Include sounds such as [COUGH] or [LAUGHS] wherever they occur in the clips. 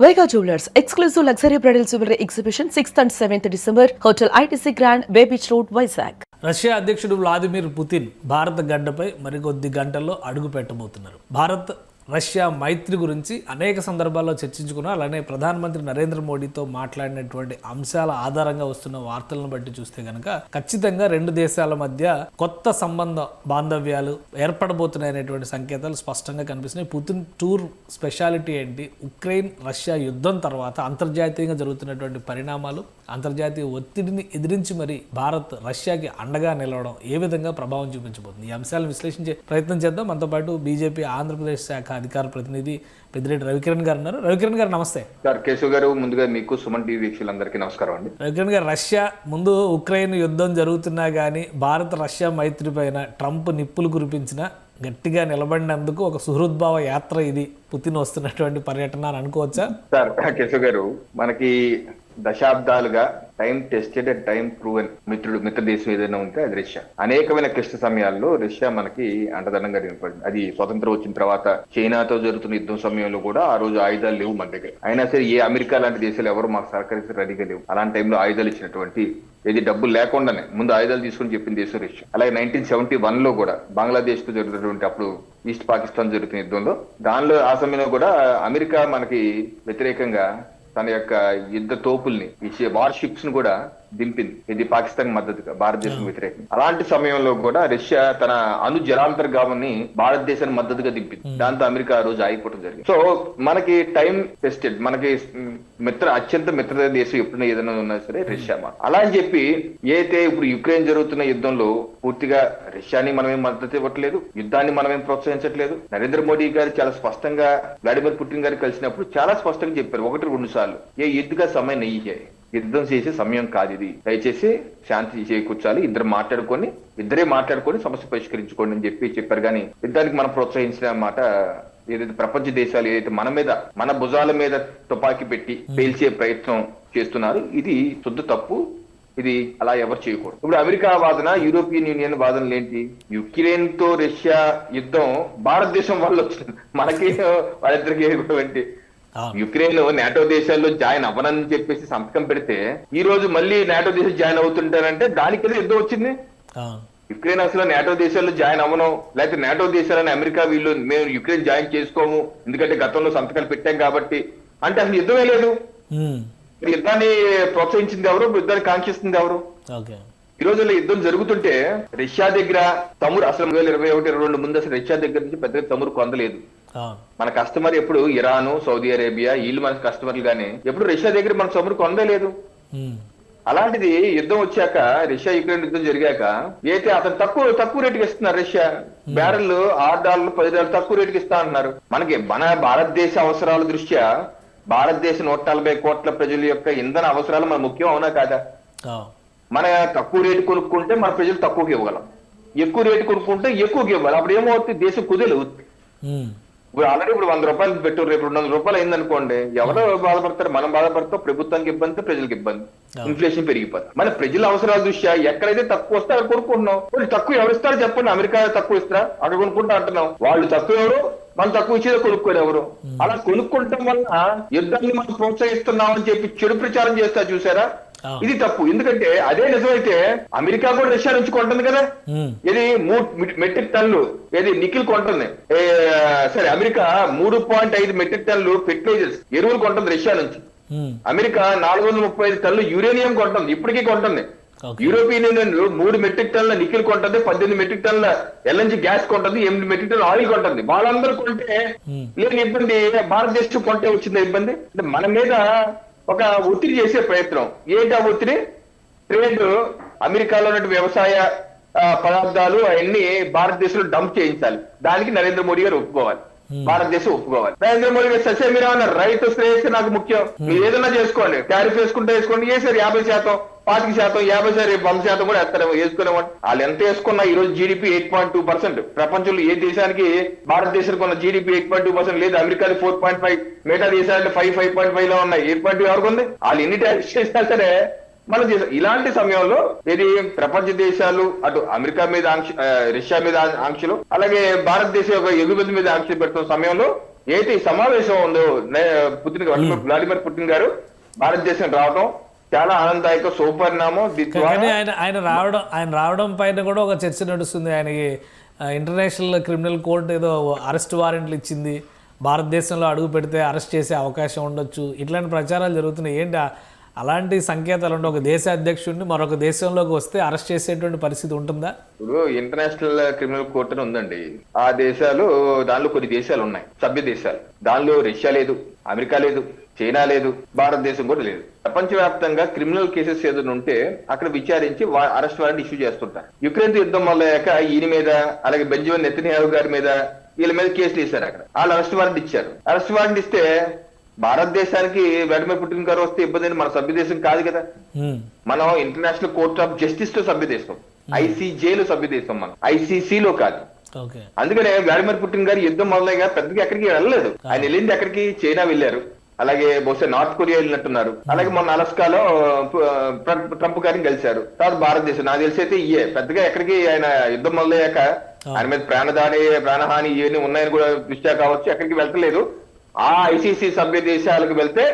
Vega jewellers exclusive luxury bridal jewellery exhibition sixth and seventh December hotel ITC grand bay beach road Vizag Russia అధ్యక్షుడు Vladimir Putin భారత గడ్డపై మరికొద్ది గంటల్లో అడుగు పెట్టబోతున్నారు Bharat Russia మైత్రి గురించి అనేక సందర్భాల్లో చర్చించుకున్నా. అలానే ప్రధానమంత్రి నరేంద్ర మోడీతో మాట్లాడినటువంటి అంశాల ఆధారంగా వస్తున్న వార్తలను బట్టి చూస్తే కనుక ఖచ్చితంగా రెండు దేశాల మధ్య కొత్త సంబంధ బాంధవ్యాలు ఏర్పడబోతున్నాయనేటువంటి సంకేతాలు స్పష్టంగా కనిపిస్తున్నాయి. పుతిన్ టూర్ స్పెషాలిటీ ఏంటి? ఉక్రెయిన్ రష్యా యుద్ధం తర్వాత అంతర్జాతీయంగా జరుగుతున్నటువంటి పరిణామాలు అంతర్జాతీయ ఒత్తిడిని ఎదిరించి మరి భారత్ రష్యాకి అండగా నిలవడం ఏ విధంగా ప్రభావం చూపించబోతుంది? ఈ అంశాలను విశ్లేషించే ప్రయత్నం చేద్దాం. మనతో పాటు బీజేపీ ఆంధ్రప్రదేశ్ శాఖ అధికార ప్రతినిధి పెద్దిరెడ్డి రవికిరణ్ గారు ఉన్నారు. రవికిరణ్ గారు నమస్తే. సార్ కేశవ్ గారు ముందుగా మీకు సుమన్ టీవీ వీక్షకులందరికీ నమస్కారం అండి. రవికిరణ్ గారు రష్యా ముందు ఉక్రెయిన్ యుద్ధం జరుగుతున్నా కానీ భారత్ రష్యా మైత్రి పైన ట్రంప్ నిప్పులు కురిపించిన గట్టిగా నిలబడినందుకు ఒక సుహృద్భావ యాత్ర ఇది. పుతిన్ వస్తున్నటువంటి పర్యటన అని అనుకోవచ్చా? సార్ కేశవ్ గారు మనకి దశాబ్దాలుగా time tested and time proven మిత్రుడు మిత్ర దేశం ఏదైనా ఉంటే అది రష్యా. అనేకమైన క్లిష్ట సమయాల్లో రష్యా మనకి అండదండంగా నిలబడింది. అది స్వతంత్రం వచ్చిన తర్వాత చైనాతో జరుగుతున్న యుద్ధం సమయంలో కూడా ఆ రోజు ఆయుధాలు లేవు మన దగ్గర. అయినా సరే ఏ అమెరికా లాంటి దేశాలు ఎవరు మాకు సహకరించి రెడీగా లేవు. అలాంటి టైంలో ఆయుధాలు ఇచ్చినటువంటి ఏది డబ్బులు లేకుండానే ముందు ఆయుధాలు తీసుకుని చెప్పిన దేశం రష్యా. అలాగే నైన్టీన్ సెవెంటీ వన్లో కూడా బంగ్లాదేశ్తో జరుగుతున్నటువంటి అప్పుడు ఈస్ట్ పాకిస్తాన్ జరుగుతున్న యుద్ధంలో దానిలో ఆ సమయంలో కూడా అమెరికా మనకి వ్యతిరేకంగా తన యొక్క యుద్ధ తోపుల్ని ఈ వార్ని కూడా దింపింది. ఇది పాకిస్తాన్ మద్దతుగా భారతదేశం వ్యతిరేకం అలాంటి సమయంలో కూడా రష్యా తన అణు జలాంతర్గామని భారతదేశాన్ని మద్దతుగా దింపింది. దాంతో అమెరికా ఆ రోజు ఆగిపోవడం జరిగింది. సో మనకి టైం టెస్టెడ్ మనకి మిత్ర అత్యంత మిత్ర దేశం ఎప్పుడైనా ఏదైనా ఉన్నా సరే రష్యా అలా అని చెప్పి అయితే ఇప్పుడు యుక్రెయిన్ జరుగుతున్న యుద్ధంలో పూర్తిగా రష్యాని మనమేం మద్దతు ఇవ్వట్లేదు యుద్ధాన్ని మనమేం ప్రోత్సహించట్లేదు. నరేంద్ర మోడీ గారు చాలా స్పష్టంగా వ్లాడిమిర్ పుటిన్ గారు కలిసినప్పుడు చాలా స్పష్టంగా చెప్పారు. ఒకటి రెండు సార్లు ఏ యుద్ధగా సమయం నెయ్యి యుద్ధం చేసే సమయం కాదు ఇది. దయచేసి శాంతి చేకూర్చాలి ఇద్దరు మాట్లాడుకొని ఇద్దరే మాట్లాడుకొని సమస్య పరిష్కరించుకోండి అని చెప్పి చెప్పారు. కానీ యుద్ధానికి మనం ప్రోత్సహించిన మాట ఏదైతే ప్రపంచ దేశాలు ఏదైతే మన మీద మన భుజాల మీద తుపాకీ పెట్టి పేల్చే ప్రయత్నం చేస్తున్నారు. ఇది శుద్ధ తప్పు. ఇది అలా ఎవరు చేయకూడదు. ఇప్పుడు అమెరికా వాదన యూరోపియన్ యూనియన్ వాదనలు ఏంటి? యుక్రెయిన్తో రష్యా యుద్ధం భారతదేశం వల్ల వచ్చింది. మనకి వాళ్ళిద్దరికి యుక్రెయిన్ నాటో దేశాల్లో జాయిన్ అవ్వనని చెప్పేసి సంతకం పెడితే ఈ రోజు మళ్ళీ నాటో దేశం జాయిన్ అవుతుంటారంటే దానికి యుద్ధం వచ్చింది. యుక్రెయిన్ అసలు నాటో దేశాల్లో జాయిన్ అవ్వను లేకపోతే నాటో దేశాలని అమెరికా వీళ్ళు మేము యుక్రెయిన్ జాయిన్ చేసుకోము ఎందుకంటే గతంలో సంతకాలు పెట్టాం కాబట్టి అంటే అసలు యుద్ధమే లేదు. యుద్ధాన్ని ప్రోత్సహించింది ఎవరు? యుద్ధాన్ని కాంక్షిస్తుంది ఎవరు? ఈ రోజుల్లో యుద్ధం జరుగుతుంటే రష్యా దగ్గర తమ్ముడు అసలు రెండు వేల ఇరవై ఒకటి ఇరవై రెండు ముందు అసలు రష్యా దగ్గర నుంచి పెద్దగా తమ్ముడు అవును మన కస్టమర్ ఎప్పుడు ఇరాను సౌదీ అరేబియా వీళ్ళు మన కస్టమర్లు గానీ ఎప్పుడు రష్యా దగ్గర మన పొందలేదు ఉమ్, అలాంటిది యుద్ధం వచ్చాక రష్యా యుక్రెయిన్ యుద్ధం జరిగాక అయితే అతను తక్కువ తక్కువ రేటుకి ఇస్తున్నారు రష్యా బ్యారెల్ ఆరు డాలర్లు పది డాలర్లు తక్కువ రేటుకి ఇస్తా అన్నారు. మనకి మన భారతదేశ అవసరాల దృష్ట్యా భారతదేశ నూట నలభై కోట్ల ప్రజల యొక్క ఇంధన అవసరాలు మన ముఖ్యం అవునా కాదా? మన తక్కువ రేటు కొనుక్కుంటే మన ప్రజలు తక్కువకి ఇవ్వగలం. ఎక్కువ రేటు కొనుక్కుంటే ఎక్కువకి ఇవ్వాలి. అప్పుడు ఏమవుతుంది? దేశం కుదేలు ఇప్పుడు ఆల్రెడీ ఇప్పుడు వంద రూపాయలు పెట్టు రేపు రెండు వందల రూపాయలు అయిందనుకోండి ఎవరో బాధపడతారు మనం బాధపడతాం ప్రభుత్వానికి ఇబ్బంది ప్రజలకు ఇబ్బంది. ఇన్ఫ్లేషన్ పెరిగిపోతుంది. మన ప్రజల అవసరాల దృష్ట్యా ఎక్కడైతే తక్కువ వస్తే అక్కడ కొనుక్కుంటున్నాం. వాళ్ళు తక్కువ ఎవరు ఇస్తారో చెప్పండి అమెరికా తక్కువ ఇస్తారా? అక్కడ కొనుక్కుంటా అంటున్నాం. వాళ్ళు తక్కువ ఎవరు? మనం తక్కువ ఇచ్చేది కొనుక్కోరు ఎవరు? అలా కొనుక్కుంటాం వల్ల యుద్ధాన్ని మనం ప్రోత్సహిస్తున్నాం అని చెప్పి చెడు ప్రచారం చేస్తా చూసారా. ఇది తప్పు. ఎందుకంటే అదే నిజమైతే అమెరికా కూడా రష్యా నుంచి కొంటుంది కదా. ఇది మూడు మెట్రిక్ టన్నులు ఏది? నిఖిల్ కొంటుంది. సరే అమెరికా మూడు పాయింట్ ఐదు మెట్రిక్ టన్నులు ఫెర్టిలైజర్స్ ఎరువులు కొంటుంది రష్యా నుంచి. అమెరికా నాలుగు వందల ముప్పై ఐదు టన్నులు యురేనియం కొంటుంది. ఇప్పటికీ కొంటుంది. యూరోపియన్ యూనియన్ మూడు మెట్రిక్ టన్నుల నిఖిల్ కొంటుంది పద్దెనిమిది మెట్రిక్ టన్నుల ఎల్ఎన్జి గ్యాస్ కొంటుంది ఎనిమిది మెట్రిక్ టన్నుల ఆయిల్ కొంటుంది. వాళ్ళందరూ కొంటే. లేని ఇబ్బంది. భారతదేశం కొంటే వచ్చింది ఇబ్బంది? అంటే మన మీద ఒక ఒత్తిడి చేసే ప్రయత్నం. ఏంటి ఆ ఒత్తిడి? ట్రేడ్ అమెరికాలో ఉన్నటువంటి వ్యవసాయ పదార్థాలు అవన్నీ భారతదేశంలో డంప్ చేయించాలి. దానికి నరేంద్ర మోడీ గారు ఒప్పుకోవాలి. భారతదేశం ఒప్పుకోవాలి. నరేంద్ర మోడీ గారు ససేమిరా అన్నారు రైతు శ్రేయస్సు నాకు ముఖ్యం. మీరు ఏదైనా చేసుకోండి. టారిఫ్ వేసుకుంటే వేసుకోండి. వేసారు యాభై శాతం? పాతిక శాతం యాభై శాతం రేపు వంద శాతం కూడా వేస్తారేమో వేసుకునేవాడు వాళ్ళు ఎంత వేసుకున్నా ఈ రోజు GDP eight point two percent ప్రపంచంలో ఏ దేశానికి భారతదేశానికి ఉన్న GDP eight point two percent లేదు. అమెరికాది ఫోర్ పాయింట్ ఫైవ్ మిగతా దేశాలంటే ఫైవ్ ఫైవ్ పాయింట్ ఫైవ్లో ఉన్నాయి. ఎయిట్ పాయింట్ టూ ఎవరికి ఉంది? వాళ్ళు ఎన్ని ట్యాక్స్ చేసినా సరే మనం చేసాం ఇలాంటి సమయంలో ఇది ప్రపంచ దేశాలు అటు అమెరికా మీద ఆంక్ష రష్యా మీద ఆంక్షలు అలాగే భారతదేశం యొక్క ఎగుమతి మీద ఆంక్షలు పెడుతున్న సమయంలో ఏంటి ఈ సమావేశం ఉందో పుతిన్ గారు, వ్లాదిమిర్ పుతిన్ గారు భారతదేశం రావడం చాలా ఆనందదాయక సుపరిణామం. ఆయన ఆయన రావడం ఆయన రావడం పైన కూడా ఒక చర్చ నడుస్తుంది. ఆయనకి ఇంటర్నేషనల్ క్రిమినల్ కోర్టు ఏదో అరెస్ట్ వారెంట్లు ఇచ్చింది. భారతదేశంలో అడుగు పెడితే అరెస్ట్ చేసే అవకాశం ఉండొచ్చు. ఇట్లాంటి ప్రచారాలు జరుగుతున్నాయి. ఏంటి అలాంటి సంకేతాలు ఉంటే ఒక దేశ అధ్యక్షుడిని మరొక దేశంలోకి వస్తే అరెస్ట్ చేసేటువంటి పరిస్థితి ఉంటుందా? ఇప్పుడు ఇంటర్నేషనల్ క్రిమినల్ కోర్ట్ అని ఉందండి. ఆ దేశాలు దానిలో కొన్ని దేశాలు ఉన్నాయి. సభ్య దేశాలు. దానిలో రష్యా లేదు అమెరికా లేదు చైనా లేదు భారతదేశం కూడా లేదు. ప్రపంచవ్యాప్తంగా క్రిమినల్ కేసెస్ ఏదైనా ఉంటే అక్కడ విచారించి అరెస్ట్ వారెంట్ ఇష్యూ చేస్తుంటారు. యుక్రెయిన్ యుద్ధం మొదలయ్యాక ఈయన మీద అలాగే బెంజమిన్ నెతన్యాహు గారి మీద వీళ్ళ మీద కేసులు వేశారు అక్కడ. వాళ్ళు అరెస్ట్ వారెంట్ ఇచ్చారు. అరెస్ట్ వారెంట్ ఇస్తే భారతదేశానికి వ్లాదిమిర్ పుటిన్ గారు వస్తే ఇబ్బంది మన సభ్య దేశం కాదు కదా. మనం ఇంటర్నేషనల్ కోర్ట్ ఆఫ్ జస్టిస్లో సభ్య దేశం. ఐసీజే లో సభ్య దేశం మనం. ICC లో కాదు అందుకనే వ్లాదిమిర్ పుటిన్ గారు యుద్ధం మొదలైగా పెద్దగా ఎక్కడికి వెళ్ళలేదు. ఆయన వెళ్ళింది ఎక్కడికి? చైనా వెళ్ళారు. అలాగే బహుశా నార్త్ కొరియా వెళ్ళినట్టున్నారు. అలాగే మొన్న అలస్కాలో ట్రంప్ గారిని కలిశారు. తర్వాత భారతదేశం. నాకు తెలిసి అయితే ఇయే. పెద్దగా ఎక్కడికి ఆయన యుద్ధం మొదలయ్యాక ఆయన మీద ప్రాణదాని ప్రాణహాని ఇవన్నీ ఉన్నాయని కూడా దృష్ట్యా కావచ్చు. ఎక్కడికి వెళ్తలేదు ఆ ఐసీసీ సభ్య దేశాలకు వెళ్తే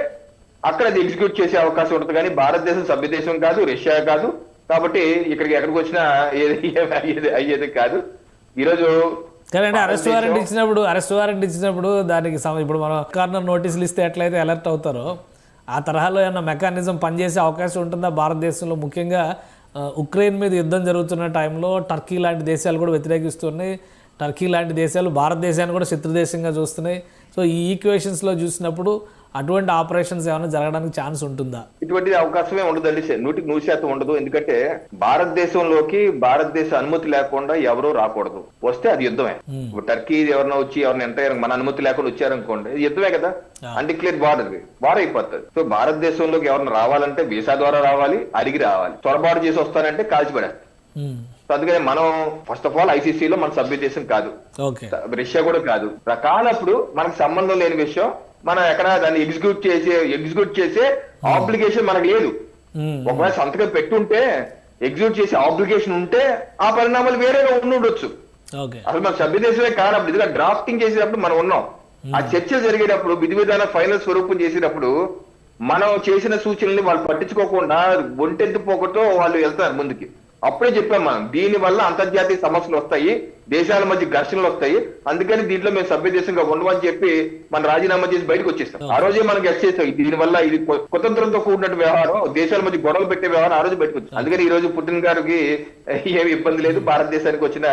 అక్కడ అది ఎగ్జిక్యూట్ చేసే అవకాశం ఉంటుంది. కానీ భారతదేశం సభ్య దేశం కాదు రష్యా కాదు. కాబట్టి ఇక్కడికి ఎక్కడికి వచ్చినా ఏది అయ్యేది అయ్యేది కాదు. ఈరోజు కానీ అరెస్ట్ వారెంట్ ఇచ్చినప్పుడు అరెస్ట్ వారెంట్ ఇచ్చినప్పుడు దానికి ఇప్పుడు మనం కార్నర్ నోటీసులు ఇస్తే ఎట్లయితే అలర్ట్ అవుతారో ఆ తరహాలో ఏమన్నా మెకానిజం పనిచేసే అవకాశం ఉంటుందా భారతదేశంలో? ముఖ్యంగా ఉక్రెయిన్ మీద యుద్ధం జరుగుతున్న టైంలో టర్కీ లాంటి దేశాలు కూడా వ్యతిరేకిస్తున్నాయి. టర్కీ లాంటి దేశాలు భారతదేశాన్ని కూడా శత్రుదేశంగా చూస్తున్నాయి. సో ఈ ఈక్వేషన్స్లో చూసినప్పుడు అటువంటి ఆపరేషన్స్ ఏమైనా జరగడానికి ఛాన్స్ ఉంటుందా? ఇటువంటి అవకాశమే ఉండదండి నూటికి నూరు శాతం ఉండదు. ఎందుకంటే భారతదేశంలోకి భారతదేశ అనుమతి లేకుండా ఎవరూ రాకూడదు. వస్తే అది యుద్ధమే. ఇప్పుడు టర్కీ ఎవరైనా వచ్చి ఎవరిని ఎంటర్ మన అనుమతి లేకుండా వచ్చారనుకోండి ఇది యుద్ధమే కదా. అన్డిక్లేర్ బార్డర్ వార్ అయిపోతుంది. సో భారతదేశంలోకి ఎవరైనా రావాలంటే వీసా ద్వారా రావాలి అడిగి రావాలి. చొరబాటు చేసి వస్తారంటే కాల్చిపడేస్తారు సో అందుకని మనం ఫస్ట్ ఆఫ్ ఆల్ ఐసీసీలో మన సభ్య దేశం కాదు. రష్యా కూడా కాదు. రకాలప్పుడు మనకు సంబంధం లేని విషయం మనం ఎక్కడ దాన్ని ఎగ్జిక్యూట్ చేసే ఎగ్జిక్యూట్ చేసే ఆబ్లిగేషన్ మనకు లేదు. ఉమ్, ఒకవేళ సంతకం పెట్టుంటే ఎగ్జిక్యూట్ చేసే ఆబ్లిగేషన్ ఉంటే ఆ పరిణామాలు వేరేగా ఉండి ఉండొచ్చు అసలు మన సభ్య దేశమే కానప్పుడు ఇదిగా డ్రాఫ్టింగ్ చేసేటప్పుడు మనం ఉన్నాం. ఆ చర్చలు జరిగేటప్పుడు విధి విధాన ఫైనల్ స్వరూపం చేసేటప్పుడు మనం చేసిన సూచనల్ని వాళ్ళు పట్టించుకోకుండా ఒంటెంటి పోకతో వాళ్ళు వెళ్తారు ముందుకి. అప్పుడే చెప్పాం మనం దీని వల్ల అంతర్జాతీయ సమస్యలు వస్తాయి దేశాల మధ్య ఘర్షణలు వస్తాయి. అందుకని దీంట్లో మేము సభ్య దేశంగా ఉండమని చెప్పి మన రాజీనామా చేసి బయటకు వచ్చేస్తాం ఆ రోజే మనకి ఎక్చేస్తాం దీని వల్ల ఇది కుతంత్రంతో కూడినట్టు వ్యవహారం దేశాల మధ్య గొడవలు పెట్టే వ్యవహారం ఆ రోజు బయటకు వచ్చింది అందుకని ఈ రోజు పుటిన్ గారికి ఏమి ఇబ్బంది లేదు భారతదేశానికి వచ్చిన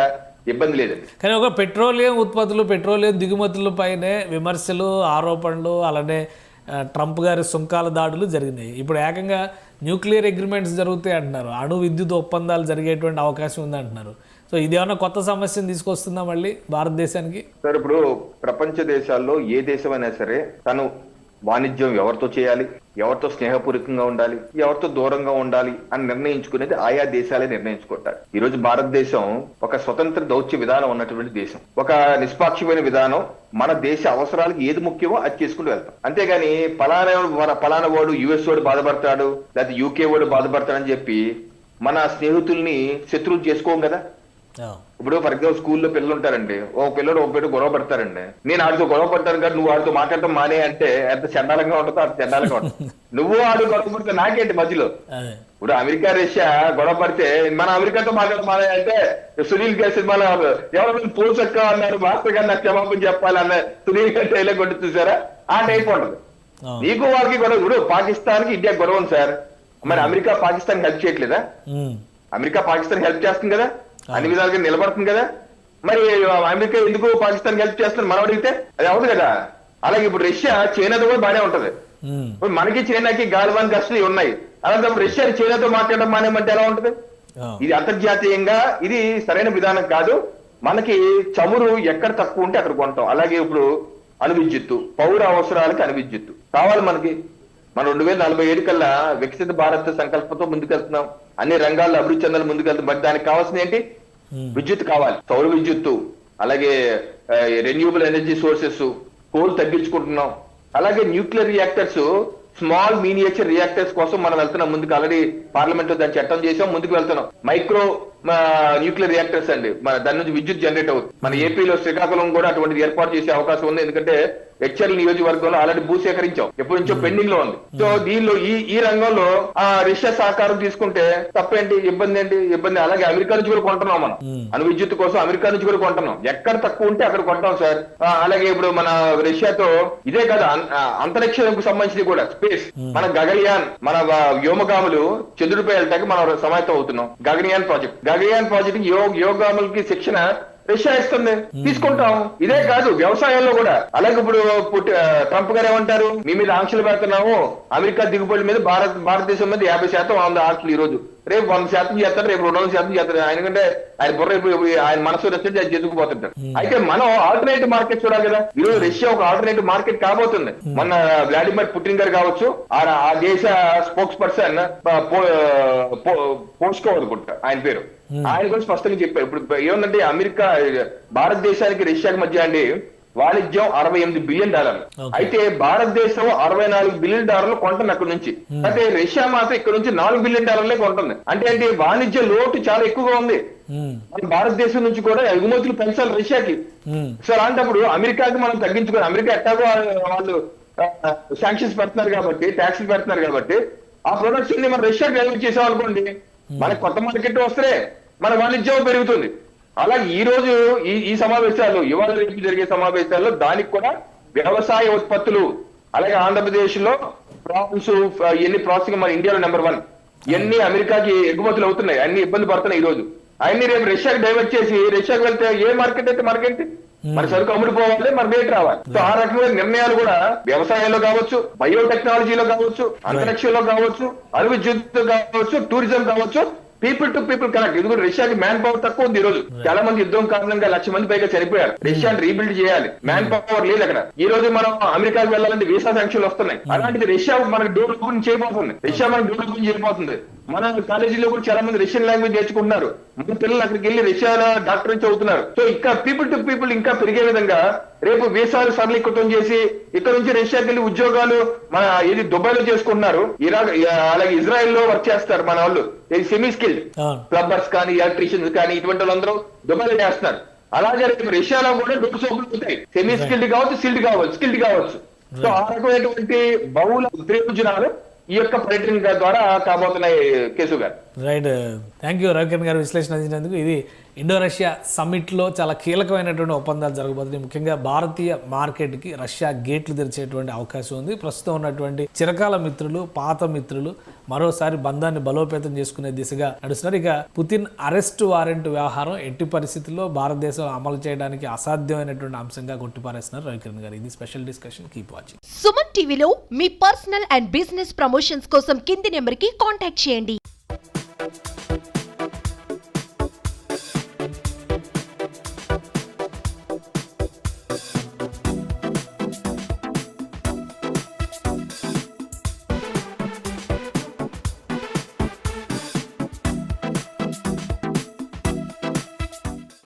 ఇబ్బంది లేదండి. కానీ ఒక పెట్రోలియం ఉత్పత్తులు పెట్రోలియం దిగుమతుల పైనే విమర్శలు ఆరోపణలు అలానే ట్రంప్ గారి సుంకాల దాడులు జరిగినాయి. ఇప్పుడు ఏకంగా న్యూక్లియర్ అగ్రిమెంట్స్ జరుగుతాయి అంటున్నారు. అణు విద్యుత్ ఒప్పందాలు జరిగేటువంటి అవకాశం ఉంది అంటున్నారు. సో ఇది ఏమైనా కొత్త సమస్యను తీసుకొస్తుందా మళ్ళీ భారతదేశానికి? సార్ ఇప్పుడు ప్రపంచ దేశాల్లో ఏ దేశమైనా సరే తను వాణిజ్యం ఎవరితో చేయాలి? ఎవరితో స్నేహపూర్వకంగా ఉండాలి? ఎవరితో దూరంగా ఉండాలి? అని నిర్ణయించుకునేది ఆయా దేశాలే నిర్ణయించుకుంటారు. ఈ రోజు భారతదేశం ఒక స్వతంత్ర దౌత్య విధానం ఉన్నటువంటి దేశం. ఒక నిష్పాక్షమైన విధానం మన దేశ అవసరాలకు ఏది ముఖ్యమో అది చేసుకుంటూ వెళ్తాం. అంతేగాని పలానా పలానా వాడు యుఎస్ వాడు బాధపడతాడు లేకపోతే యూకే వాడు బాధపడతాడని చెప్పి మన స్నేహితుల్ని శత్రువులు చేసుకోం కదా? ఇప్పుడు ఫర్ ఎగ్జాంపుల్ స్కూల్లో పిల్లలు ఉంటారండి. ఓ పిల్లడు ఓ పిల్లడు గొడవ పడతారండి. నేను ఆడితో గొడవ పడతాను కానీ నువ్వు ఆడితో మాట్లాడటం మానే అంటే ఎంత చండాలంగా ఉంటుందో అంత చండాలంగా ఉంటుంది. [LAUGHS] నువ్వు ఆడు గొడవ పడితే నాకేంటి మధ్యలో? ఇప్పుడు అమెరికా రష్యా గొడవ పడితే మన అమెరికాతో మాట్లాడటం మానే అంటే సునీల్ గారి సినిమాలో ఎవరైనా పోసక్క అన్నారు మాస్టర్ గారు నాకు క్షమాపణ చెప్పాలి అన్న సునీల్ గారి టైలర్ కొట్టి చూసారా? ఆ టైప్ ఉంటుంది. ఆ, నీకు వాళ్ళకి గొడవ ఇప్పుడు పాకిస్తాన్కి ఇండియా గొడవ ఉంది సార్. మరి అమెరికా పాకిస్తాన్ హెల్ప్ చేయట్లేదా? అమెరికా పాకిస్తాన్ హెల్ప్ చేస్తుంది కదా? అన్ని విధాలుగా నిలబడుతుంది కదా? మరి అమెరికా ఎందుకు పాకిస్తాన్ హెల్ప్ చేస్తుంది మనం అడిగితే? అది అవును కదా? అలాగే ఇప్పుడు రష్యా చైనాతో కూడా బానే ఉంటది. మనకి చైనాకి గాలివాన్ ఇవి ఉన్నాయి. అలాంటప్పుడు రష్యా చైనాతో మాట్లాడడం మానేమంటే ఎలా ఉంటది? ఇది అంతర్జాతీయంగా ఇది సరైన విధానం కాదు. మనకి చమురు ఎక్కడ తక్కువ ఉంటే అక్కడ కొంటాం. అలాగే ఇప్పుడు అణు విద్యుత్తు పౌర అవసరాలకి అణు విద్యుత్తు కావాలి మనకి. మనం రెండు వేల నలభై ఏడు కల్లా వికసిత భారత్ సంకల్పంతో ముందుకెళ్తున్నాం. అన్ని రంగాల్లో అభివృద్ధి చెందాలి ముందుకెళ్తాం మరి దానికి కావాల్సిన ఏంటి? విద్యుత్ కావాలి. సౌర విద్యుత్తు అలాగే రెన్యూబుల్ ఎనర్జీ సోర్సెస్ కోల్ తగ్గించుకుంటున్నాం. అలాగే nuclear reactors small miniature reactors కోసం మనం వెళ్తున్నాం. ముందుకు ఆల్రెడీ పార్లమెంట్లో దాన్ని చట్టం చేసాం ముందుకు వెళ్తున్నాం. మైక్రో న్యూక్లియర్ రియాక్టర్స్ అండి. మన దాని నుంచి విద్యుత్ జనరేట్ అవుతుంది. మన ఏపీలో శ్రీకాకుళం కూడా అటువంటిది ఏర్పాటు చేసే అవకాశం ఉంది. ఎందుకంటే హెచ్ఎల్ నియోజకవర్గంలో ఆల్రెడీ భూ సేకరించాం ఎప్పటి నుంచో పెండింగ్లో ఉంది. సో దీనిలో ఈ ఈ రంగంలో ఆ రష్యా సహకారం తీసుకుంటే తప్పేంటి? ఇబ్బంది ఏంటి? ఇబ్బంది. అలాగే అమెరికా నుంచి కూడా కొంటున్నాం మనం. అణు విద్యుత్ కోసం అమెరికా నుంచి కూడా కొంటున్నాం. ఎక్కడ తక్కువ ఉంటే అక్కడ కొంటాం సార్. అలాగే ఇప్పుడు మన రష్యాతో ఇదే కాదు అంతరిక్షంకు సంబంధించి కూడా. స్పేస్. మన గగలియాన్ మన వ్యోమగాములు చంద్రుడిపై వెళ్తాక మనం సమాయత్తం అవుతున్నాం. గగనియాన్ ప్రాజెక్ట్. గగనియాన్ ప్రాజెక్ట్ యో యోగాములకి శిక్షణ రష్యా ఇస్తుంది. తీసుకుంటాం. ఇదే కాదు వ్యవసాయంలో కూడా. అలాగే ఇప్పుడు పుట్టి- ట్రంప్ గారు ఏమంటారు? మీ మీద ఆంక్షలు పెడుతున్నాము. అమెరికా దిగుబడి మీద భారత భారతదేశం మీద యాభై శాతం ఆంధ్ర ఆంక్షలు ఈ రోజు రేపు వంద శాతం చేస్తారు రేపు రెండు వందల శాతం చేస్తారు. ఆయన కంటే ఆయన బుర్ర ఆయన మనసు రెస్ట్ అది చెదుకుపోతుంటారు అయితే మనం ఆల్టర్నేటివ్ మార్కెట్ చూడాలి కదా. ఈ రోజు రష్యా ఒక ఆల్టర్నేటివ్ మార్కెట్ కాబోతుంది. మన వ్లాడిమిర్ పుటిన్ గారు కావచ్చు ఆ దేశ స్పోక్స్ పర్సన్ పోస్కో అనుకుంటా ఆయన పేరు. ఆయన కూడా స్పష్టంగా చెప్పారు. ఇప్పుడు ఏముందంటే అమెరికా భారతదేశానికి రష్యాకి మధ్య అండి వాణిజ్యం అరవై ఎనిమిది బిలియన్ డాలర్లు. అయితే భారతదేశం అరవై నాలుగు బిలియన్ డాలర్లు కొంటుంది అక్కడ నుంచి. అయితే రష్యా మాత్రం ఇక్కడ నుంచి నాలుగు బిలియన్ డాలర్లే కొంటుంది. అంటే ఏంటి వాణిజ్య లోటు చాలా ఎక్కువగా ఉంది. ఉమ్, మన భారతదేశం నుంచి కూడా ఎగుమతులు పెంచాలి రష్యాకి. ఉమ్, సో అలాంటప్పుడు అమెరికాకి మనం తగ్గించుకోవాలి. అమెరికా ఎట్టాగో వాళ్ళు శాంక్షన్స్ పెడుతున్నారు కాబట్టి ట్యాక్స్లు పెడుతున్నారు కాబట్టి ఆ ప్రొడక్ట్స్ని మనం రష్యాకి డెలివరీ చేసాం అనుకోండి మనకి కొత్త మార్కెట్ వస్తే మన వాణిజ్యం పెరుగుతుంది. అలాగే ఈ రోజు ఈ ఈ సమావేశాలు ఇవాళ రేపు జరిగే సమావేశాల్లో దానికి కూడా వ్యవసాయ ఉత్పత్తులు అలాగే ఆంధ్రప్రదేశ్లో ప్రాన్స్ ఎన్ని ప్రాసెసింగ్ మన ఇండియాలో నెంబర్ వన్. ఎన్ని అమెరికాకి ఎగుమతులు అవుతున్నాయి అన్ని ఇబ్బంది పడుతున్నాయి ఈ రోజు. అన్ని రేపు రష్యాకి డైవర్ట్ చేసి రష్యాకి వెళ్తే ఏ మార్కెట్ అయితే మార్కెట్ మన సరుకు అమ్ముడుపోవాలి మన రేట్ రావాలి. సో ఆ రకమైన నిర్ణయాలు కూడా వ్యవసాయంలో కావచ్చు బయోటెక్నాలజీలో కావచ్చు అంతరిక్షంలో కావచ్చు అణు విద్యుత్ కావచ్చు టూరిజం కావచ్చు పీపుల్ టు పీపుల్ కనెక్ట్ ఎందుకంటే రష్యాకి మ్యాన్ పవర్ తక్కువ ఉంది ఈ రోజు చాలా మంది యుద్ధం కారణంగా లక్ష మంది పైగా చనిపోయారు. రష్యాని రీబిల్డ్ చేయాలి. మ్యాన్ పవర్ లేదు అక్కడ. ఈ రోజు మనం అమెరికాకి వెళ్ళాలంటే వీసా శాంక్షన్లు వస్తున్నాయి. అలాంటిది రష్యా మనకి డోర్ ఓపెన్ చేయబోతుంది. రష్యా మనకి డోర్ ఓపెన్ చేయబోతుంది. మన కాలేజీలో కూడా చాలా మంది రష్యన్ లాంగ్వేజ్ నేర్చుకుంటున్నారు. మన పిల్లలు అక్కడికి వెళ్ళి రష్యాలో డాక్టర్ చదువుతున్నారు. సో ఇంకా పీపుల్ టు పీపుల్ ఇంకా పెరిగే విధంగా రేపు వీసాలు సరళీకృతం చేసి ఇక్కడ నుంచి రష్యాకి వెళ్ళి ఉద్యోగాలు మన ఇది దుబాయ్లో చేసుకుంటున్నారు. ఇరాక్ అలాగే ఇజ్రాయెల్లో వర్క్ చేస్తారు మన వాళ్ళు. Semi skilled. ప్లంబర్స్ కానీ ఎలక్ట్రీషియన్స్ కానీ ఇటువంటి వాళ్ళందరూ దుబాయ్లో చేస్తున్నారు. అలాగే రేపు రష్యాలో కూడా డోర్స్ ఓపెన్ అవుతాయి సెమీ స్కిల్డ్ కావచ్చు స్కిల్డ్ కావచ్చు స్కిల్డ్ కావచ్చు. సో ఆ రకమైనటువంటి బహుళ ప్రయోజనాలు ఈ యొక్క పర్యటన ద్వారా కాబోతున్నాయి కేసు గారు. రైట్ థ్యాంక్ యూ రవికిరణ్ గారు విశ్లేషణ అందించినందుకు. ఇది ఇండో రష్యా సమ్మిట్లో చాలా కీలకమైనటువంటి ఒప్పందాలు జరగబోతున్నాయి. ముఖ్యంగా భారతీయ మార్కెట్కి రష్యా గేట్లు తెరిచేటువంటి అవకాశం ఉంది. ప్రస్తుతం ఉన్నటువంటి చిరకాల మిత్రులు పాత మిత్రులు మరోసారి బంధాన్ని బలోపేతం చేసుకునే దిశగా నడుస్తున్నారు. ఇక పుతిన్ అరెస్ట్ వారెంట్ వ్యవహారం ఎట్టి పరిస్థితుల్లో భారతదేశంలో అమలు చేయడానికి అసాధ్యమైనటువంటి అంశంగా కొట్టిపారేస్తున్నారు రవికిరణ్ గారు. ఇది special discussion. Keep watching. Suman TV me personal and business promotions కోసం కింది నెంబర్కి కాంటాక్ట్ చేయండి.